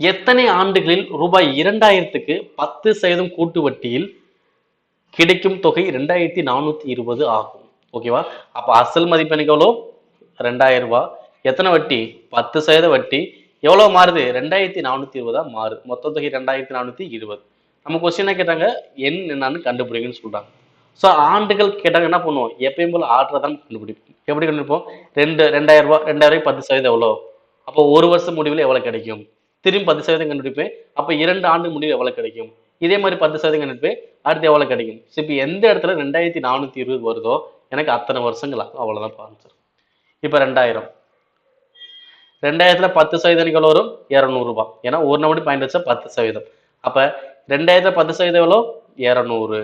எத்தனை ஆண்டுகளில் ரூபாய் இரண்டாயிரத்துக்கு பத்து சதவீதம் கூட்டு வட்டியில் கிடைக்கும் தொகை ரெண்டாயிரத்தி நானூத்தி இருபது ஆகும். ஓகேவா அப்ப அசல் மதிப்பு எனக்கு எவ்வளோ? ரெண்டாயிரம் ரூபாய் எத்தனை வட்டி? பத்து சதவீத வட்டி. எவ்வளவு மாறுது? ரெண்டாயிரத்தி நானூத்தி இருபதா மாறு. மொத்த தொகை ரெண்டாயிரத்தி நானூத்தி இருபது. நம்ம கொஸ்டின் என்ன கேட்டாங்க? எண் என்னன்னு கண்டுபிடிங்கன்னு சொல்றாங்க. ஸோ ஆண்டுகள் கேட்டாங்க என்ன பண்ணுவோம்? எப்பயும் போல ஆர்டரை தான் கண்டுபிடிப்போம். எப்படி கண்டுபிடிப்போம்? ரெண்டு ரெண்டாயிரம் ரூபாய் ரெண்டாயிரம் ரூபாய் பத்து சதவீதம் எவ்வளோ? அப்போ ஒரு வருஷம் முடிவில் எவ்வளோ கிடைக்கும்? திரும்பி பத்து சதவீதம் கண்டுபிடிப்பேன். அப்போ இரண்டு ஆண்டு முடிவு எவ்வளோ கிடைக்கும்? இதே மாதிரி பத்து சதவீதம் கண்டுபிடிப்பேன். அடுத்து எவ்வளோ கிடைக்கும்? ஸோ இப்போ எந்த இடத்துல ரெண்டாயிரத்தி நானூற்றி இருபது வருதோ? எனக்கு அத்தனை வருஷங்கள் அவ்வளோதான் அவ்வளவுதான் ஆன்சர் இப்போ ரெண்டாயிரம். ரெண்டாயிரத்துல பத்து சதவீதம் எவ்வளோ வரும்? இரநூறுபா ஏன்னா ஒரு நம்படி பாயிண்ட் வச்சா பத்து சதவீதம். அப்போ ரெண்டாயிரத்துல பத்து சதவீதம் எவ்வளோ இரநூறு.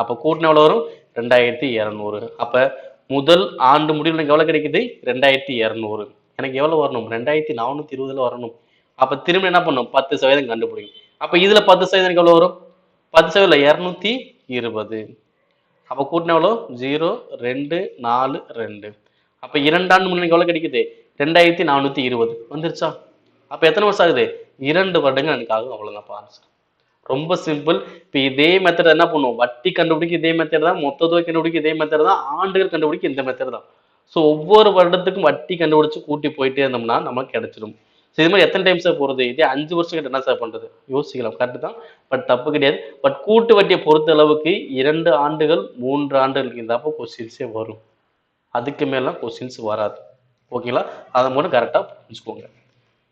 அப்போ கூட்டின எவ்வளோ வரும்? ரெண்டாயிரத்தி இரநூறு. அப்போ முதல் ஆண்டு முடிவில் எனக்கு எவ்வளோ கிடைக்குது? ரெண்டாயிரத்தி இரநூறு. எனக்கு எவ்வளோ வரணும்? ரெண்டாயிரத்தி நானூற்றி இருபதில் வரணும். அப்ப திரும்ப என்ன பண்ணும்? பத்து சதவீதம் கண்டுபிடிக்கும். அப்ப இதுல பத்து சதவீதம் எவ்வளோ எவ்வளவு வரும்? பத்து சதவீதம் இரநூத்தி இருபது. அப்ப கூட்டின எவ்வளோ ஜீரோ ரெண்டு நாலு ரெண்டு. அப்ப இரண்டாண்டு முன்னாடி எவ்வளவு கிடைக்குது? ரெண்டாயிரத்தி நானூத்தி இருபது. வந்துருச்சா? அப்ப எத்தனை வருஷம் ஆகுது? இரண்டு வருடங்கள் எனக்கு ஆகும் அவ்வளவுதான் ஆன்சர் ரொம்ப சிம்பிள் இப்போ இதே மெத்தட் என்ன பண்ணுவோம்? வட்டி கண்டுபிடிக்க இதே மெத்தட் தான் மொத்த தொகை கண்டுபிடிக்க இதே மெத்தட் தான் ஆண்டுகள் கண்டுபிடிக்க இந்த மெத்தட் தான். ஸோ ஒவ்வொரு வருடத்துக்கும் வட்டி கண்டுபிடிச்சு கூட்டி போயிட்டே இருந்தோம்னா நமக்கு கிடைச்சிடும் ஸோ இது மாதிரி எத்தனை டைம் சார் போகிறது இதே அஞ்சு வருஷம் கிட்ட என்ன சார் பண்ணுறது யோசிக்கலாம். கரெக்டு தான். பட் தப்பு கிடையாது. பட் கூட்டு வட்டியை பொறுத்த அளவுக்கு இரண்டு ஆண்டுகள் மூன்று ஆண்டுகள் இருந்தாப்போ கொஸ்டின்ஸே வரும். அதுக்கு மேலாம் கொஸ்டின்ஸ் வராது. ஓகேங்களா அதை மட்டும் கரெக்டாக புரிஞ்சுக்கோங்க.